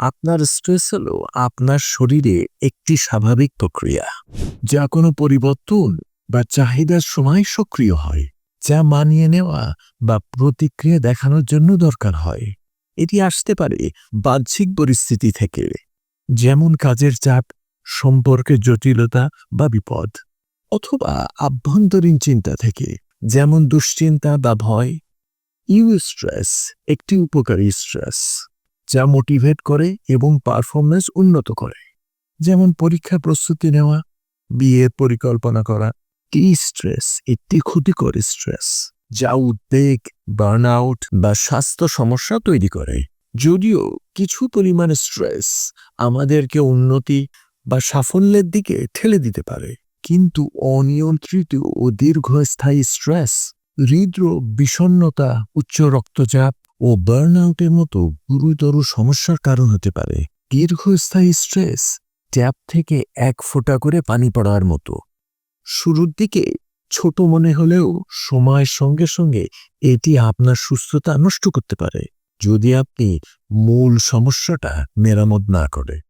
আপনার স্ট্রেস হলো আপনার শরীরে একটি স্বাভাবিক প্রক্রিয়া, যা কোনো পরিবর্তন বা চাহিদার সময় সক্রিয় হয়, যা মানিয়ে নেওয়া বা প্রতিক্রিয়া দেখানোর জন্য দরকার হয়। এটি আসতে পারে বাহ্যিক পরিস্থিতি থেকে, যেমন কাজের চাপ, সম্পর্কের জটিলতা বা বিপদ, অথবা আভ্যন্তরীণ চিন্তা থেকে, যেমন দুশ্চিন্তা বা ভয়। ইউ স্ট্রেস একটি উপকারী স্ট্রেস। যা মোটিভেট করে এবং পারফরমেন্স উন্নত করে। যেমন পরীক্ষা প্রস্তুতি নেওয়া, বিয়ের পরিকল্পনা করা টি স্ট্রেস একটি ক্ষতিকর স্ট্রেস যা উদ্বেগ বার্ন আউট বা স্বাস্থ্য সমস্যা তৈরি করে। যদিও কিছু পরিমাণ স্ট্রেস আমাদেরকে উন্নতি বা সাফল্যের দিকে ঠেলে দিতে পারে, কিন্তু অনিয়ন্ত্রিত ও দীর্ঘস্থায়ী স্ট্রেস হৃদরোগ বিষণ্নতা উচ্চ রক্তচাপ ও বার্নআউটের মতো গুরুতর সমস্যার কারণ হতে পারে। দীর্ঘস্থায়ী স্ট্রেস ট্যাপ থেকে এক ফোঁটা করে পানি পড়ার মতো। শুরুর দিকে ছোট মনে হলেও সময়ের সঙ্গে সঙ্গে এটি আপনার সুস্থতা নষ্ট করতে পারে, যদি আপনি মূল সমস্যাটা মেরামত না করে।